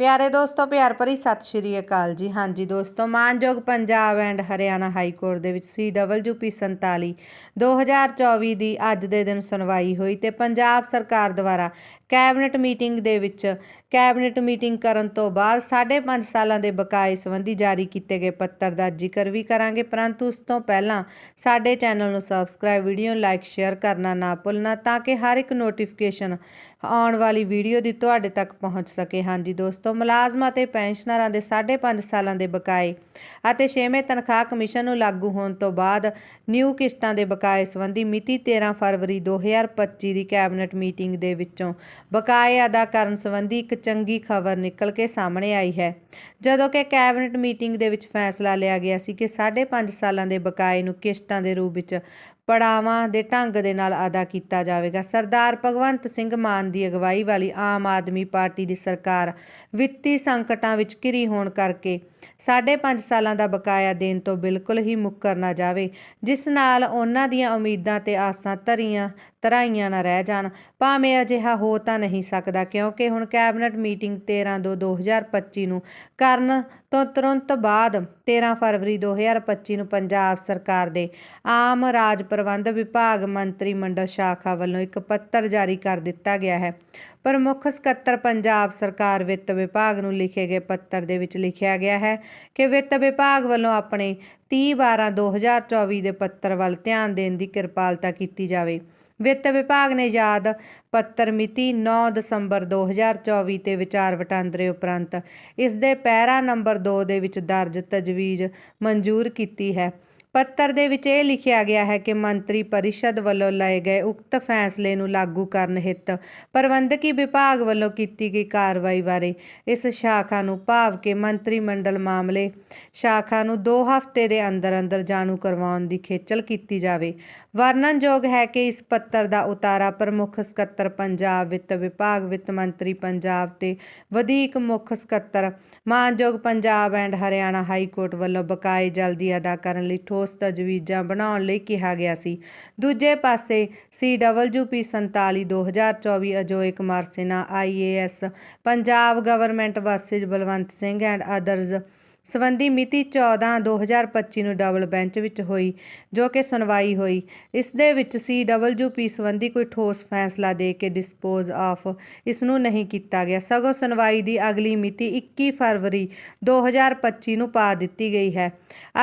ਪਿਆਰੇ ਦੋਸਤੋ, ਪਿਆਰ ਭਰੀ ਸਤਿ ਸ਼੍ਰੀ ਅਕਾਲ ਜੀ। ਹਾਂਜੀ ਦੋਸਤੋ, ਮਾਨਯੋਗ Punjab and Haryana high court ਦੇ ਵਿੱਚ CWP 47 2024 ਦੀ ਅੱਜ ਦੇ ਦਿਨ ਸੁਣਵਾਈ ਹੋਈ ਤੇ ਪੰਜਾਬ ਸਰਕਾਰ ਦੁਆਰਾ ਕੈਬਨਿਟ ਮੀਟਿੰਗ ਦੇ ਵਿੱਚ ਕੈਬਨਿਟ ਮੀਟਿੰਗ ਕਰਨ ਤੋਂ ਬਾਅਦ 5.5 ਸਾਲਾਂ ਦੇ ਬਕਾਏ ਸੰਬੰਧੀ ਜਾਰੀ ਕੀਤੇ ਗਏ ਪੱਤਰ ਦਾ ਜ਼ਿਕਰ ਵੀ ਕਰਾਂਗੇ। ਪਰੰਤੂ ਉਸ ਤੋਂ ਪਹਿਲਾਂ ਸਾਡੇ ਚੈਨਲ ਨੂੰ ਸਬਸਕ੍ਰਾਈਬ, ਵੀਡੀਓ ਨੂੰ ਲਾਈਕ, ਸ਼ੇਅਰ ਕਰਨਾ ਨਾ ਭੁੱਲਣਾ ਤਾਂ ਕਿ ਹਰ ਇੱਕ ਨੋਟੀਫਿਕੇਸ਼ਨ ਆਉਣ ਵਾਲੀ ਵੀਡੀਓ ਦੀ ਤੁਹਾਡੇ ਤੱਕ ਪਹੁੰਚ ਸਕੇ। ਹਾਂਜੀ ਦੋਸਤੋ, ਮੁਲਾਜ਼ਮਾਂ ਤੇ ਪੈਨਸ਼ਨਰਾਂ ਦੇ 5.5 ਸਾਲਾਂ ਦੇ ਬਕਾਏ ਅਤੇ 6ਵੇਂ ਤਨਖਾਹ ਕਮਿਸ਼ਨ ਨੂੰ ਲਾਗੂ ਹੋਣ ਤੋਂ ਬਾਅਦ ਨਿਊ ਕਿਸ਼ਤਾਂ ਦੇ ਬਕਾਏ ਸੰਬੰਧੀ ਮਿਤੀ 13 ਫਰਵਰੀ 2025 ਦੀ ਕੈਬਨਿਟ ਮੀਟਿੰਗ ਦੇ ਵਿੱਚੋਂ ਬਕਾਏ ਅਦਾ ਕਰਨ ਸੰਬੰਧੀ ਇੱਕ ਚੰਗੀ ਖਬਰ ਨਿਕਲ ਕੇ ਸਾਹਮਣੇ ਆਈ ਹੈ। ਜਦੋਂ ਕਿ ਕੈਬਨਿਟ ਮੀਟਿੰਗ ਦੇ ਵਿੱਚ ਫੈਸਲਾ ਲਿਆ ਗਿਆ ਸੀ ਕਿ 5.5 ਸਾਲਾਂ ਦੇ ਬਕਾਏ ਨੂੰ ਕਿਸ਼ਤਾਂ ਦੇ ਰੂਪ ਵਿੱਚ ਪੜਾਵਾਂ ਦੇ ਢੰਗ ਦੇ ਨਾਲ ਅਦਾ ਕੀਤਾ ਜਾਵੇਗਾ। ਸਰਦਾਰ ਭਗਵੰਤ ਸਿੰਘ ਮਾਨ ਦੀ ਅਗਵਾਈ ਵਾਲੀ ਆਮ ਆਦਮੀ ਪਾਰਟੀ ਦੀ ਸਰਕਾਰ ਵਿੱਤੀ ਸੰਕਟਾਂ ਵਿੱਚ ਘਿਰੀ ਹੋਣ ਕਰਕੇ 5.5 ਸਾਲਾਂ ਦਾ ਬਕਾਇਆ ਦੇਣ ਤੋਂ ਬਿਲਕੁਲ ਹੀ ਮੁੱਕਰ ਨਾ ਜਾਵੇ, ਜਿਸ ਨਾਲ ਉਹਨਾਂ ਦੀਆਂ ਉਮੀਦਾਂ ਤੇ ਆਸਾਂ ਧਰੀਆਂ, ਧਰਾਈਆਂ ਨਾ ਰਹਿ ਜਾਣ। ਭਾਵੇਂ ਅਜਿਹਾ ਹੋ ਤਾਂ ਨਹੀਂ ਸਕਦਾ, ਕਿਉਂਕਿ ਹੁਣ ਕੈਬਨਿਟ ਮੀਟਿੰਗ 13 ਦੋ 2025 ਨੂੰ ਕਰਨ ਤੋਂ ਤੁਰੰਤ ਬਾਅਦ 13 ਫਰਵਰੀ 2025 ਨੂੰ ਪੰਜਾਬ ਸਰਕਾਰ ਦੇ ਆਮ ਰਾਜ ਪ੍ਰਬੰਧ ਵਿਭਾਗ ਮੰਤਰੀ ਮੰਡਲ ਸ਼ਾਖਾ ਵੱਲੋਂ ਇੱਕ ਪੱਤਰ ਜਾਰੀ ਕਰ ਦਿੱਤਾ ਗਿਆ ਹੈ। ਪ੍ਰਮੁੱਖ ਸਕੱਤਰ ਪੰਜਾਬ ਸਰਕਾਰ ਵਿੱਤ ਵਿਭਾਗ ਨੂੰ ਲਿਖੇ ਗਏ ਪੱਤਰ ਦੇ ਵਿੱਚ ਲਿਖਿਆ ਗਿਆ ਹੈ ਕਿ ਵਿੱਤ ਵਿਭਾਗ ਵੱਲੋਂ ਆਪਣੇ 30 12 2024 ਦੇ ਪੱਤਰ ਵੱਲ ਧਿਆਨ ਦੇਣ ਦੀ ਕਿਰਪਾਲਤਾ ਕੀਤੀ ਜਾਵੇ। ਵਿੱਤ ਵਿਭਾਗ ਨੇ ਯਾਦ ਪੱਤਰ ਮਿਤੀ 9 ਦਸੰਬਰ 2024 ਤੇ ਵਿਚਾਰ ਵਟਾਂਦਰੇ ਉਪਰੰਤ ਇਸ ਦੇ ਪੈਰਾ ਨੰਬਰ 2 ਦੇ ਵਿੱਚ ਦਰਜ ਤਜਵੀਜ਼ ਮਨਜ਼ੂਰ ਕੀਤੀ ਹੈ। ਪੱਤਰ ਦੇ ਵਿੱਚ ਇਹ ਲਿਖਿਆ ਗਿਆ ਹੈ ਕਿ ਮੰਤਰੀ ਪਰਿਸ਼ਦ ਵੱਲੋਂ ਲਏ ਗਏ ਉਕਤ ਫੈਸਲੇ ਨੂੰ ਲਾਗੂ ਕਰਨ ਹਿੱਤ ਪ੍ਰਬੰਧਕੀ ਵਿਭਾਗ ਵੱਲੋਂ ਕੀਤੀ ਗਈ ਕਾਰਵਾਈ ਬਾਰੇ ਇਸ ਸ਼ਾਖਾ ਨੂੰ ਭਾਵ ਕਿ ਮੰਤਰੀ ਮੰਡਲ ਮਾਮਲੇ ਸ਼ਾਖਾ ਨੂੰ 2 ਹਫ਼ਤੇ ਦੇ ਅੰਦਰ ਅੰਦਰ ਜਾਣੂ ਕਰਵਾਉਣ ਦੀ ਖੇਚਲ ਕੀਤੀ ਜਾਵੇ। ਵਰਣਨਯੋਗ ਹੈ ਕਿ ਇਸ ਪੱਤਰ ਦਾ ਉਤਾਰਾ ਪ੍ਰਮੁੱਖ ਸਕੱਤਰ ਪੰਜਾਬ ਵਿੱਤ ਵਿਭਾਗ, ਵਿੱਤ ਮੰਤਰੀ ਪੰਜਾਬ ਤੇ ਵਧੀਕ ਮੁੱਖ ਸਕੱਤਰ ਮਾਨਯੋਗ Punjab and Haryana high court ਵੱਲੋਂ ਬਕਾਏ ਜਲਦੀ ਅਦਾ ਕਰਨ ਲਈ ਠੋਸ ਤਜਵੀਜ਼ਾਂ ਬਣਾਉਣ ਲਈ ਕਿਹਾ ਗਿਆ ਸੀ। ਦੂਜੇ ਪਾਸੇ CWP 47 2024 Ajoy Kumar Sinha IAS Punjab government versus Balwant Singh and others ਸਬੰਧੀ ਮਿਤੀ 14 2025 ਨੂੰ ਡਬਲ ਬੈਂਚ ਵਿੱਚ ਹੋਈ, ਜੋ ਕਿ ਸੁਣਵਾਈ ਹੋਈ। ਇਸ ਦੇ ਵਿੱਚ CWP ਸੰਬੰਧੀ ਕੋਈ ਠੋਸ ਫੈਸਲਾ ਦੇ ਕੇ ਡਿਸਪੋਜ਼ ਆਫ ਇਸ ਨੂੰ ਨਹੀਂ ਕੀਤਾ ਗਿਆ। ਸਗੋਂ ਸੁਣਵਾਈ ਦੀ ਅਗਲੀ ਮਿਤੀ 21 ਫਰਵਰੀ 2025 ਨੂੰ ਪਾ ਦਿੱਤੀ ਗਈ ਹੈ।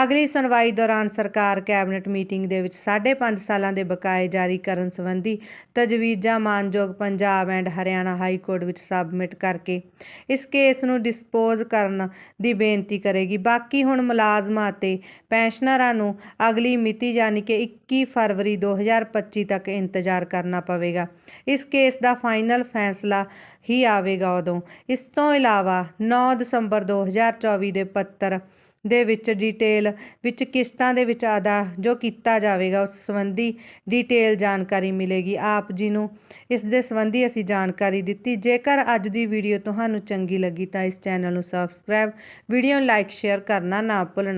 ਅਗਲੀ ਸੁਣਵਾਈ ਦੌਰਾਨ ਸਰਕਾਰ ਕੈਬਨਿਟ ਮੀਟਿੰਗ ਦੇ ਵਿੱਚ 5.5 ਸਾਲਾਂ ਦੇ ਬਕਾਏ ਜਾਰੀ ਕਰਨ ਸੰਬੰਧੀ ਤਜਵੀਜ਼ਾਂ ਮਾਨਯੋਗ Punjab and Haryana high court ਵਿੱਚ ਸਬਮਿਟ ਕਰਕੇ ਇਸ ਕੇਸ ਨੂੰ ਡਿਸਪੋਜ਼ ਕਰਨ ਦੀ ਬੇਨਤੀ ਕਰੇਗੀ। ਬਾਕੀ ਹੁਣ ਮੁਲਾਜ਼ਮਾਂ ਅਤੇ ਪੈਨਸ਼ਨਰਾਂ ਨੂੰ ਅਗਲੀ ਮਿਤੀ ਯਾਨੀ ਕਿ 21 ਫਰਵਰੀ 2025 ਤੱਕ ਇੰਤਜ਼ਾਰ ਕਰਨਾ ਪਵੇਗਾ। ਇਸ ਕੇਸ ਦਾ ਫਾਈਨਲ ਫੈਸਲਾ ਹੀ ਆਵੇਗਾ ਉਦੋਂ। ਇਸ ਤੋਂ ਇਲਾਵਾ 9 ਦਸੰਬਰ 2024 ਦੇ ਪੱਤਰ ਦੇ ਵਿੱਚ ਡਿਟੇਲ ਵਿੱਚ ਕਿਸ਼ਤਾਂ ਦੇ ਵਿੱਚ ਅਦਾ ਜੋ ਕੀਤਾ ਜਾਵੇਗਾ, ਉਸ ਸੰਬੰਧੀ ਡਿਟੇਲ ਜਾਣਕਾਰੀ ਮਿਲੇਗੀ। ਆਪ ਜੀ ਨੂੰ ਇਸ ਦੇ ਸੰਬੰਧੀ ਅਸੀਂ ਜਾਣਕਾਰੀ ਦਿੱਤੀ। ਜੇਕਰ ਅੱਜ ਦੀ ਵੀਡੀਓ ਤੁਹਾਨੂੰ ਚੰਗੀ ਲੱਗੀ ਤਾਂ ਇਸ ਚੈਨਲ ਨੂੰ ਸਬਸਕ੍ਰਾਈਬ ਵੀਡੀਓ ਨੂੰ ਲਾਈਕ ਸ਼ੇਅਰ ਕਰਨਾ ਨਾ ਭੁੱਲਣਾ।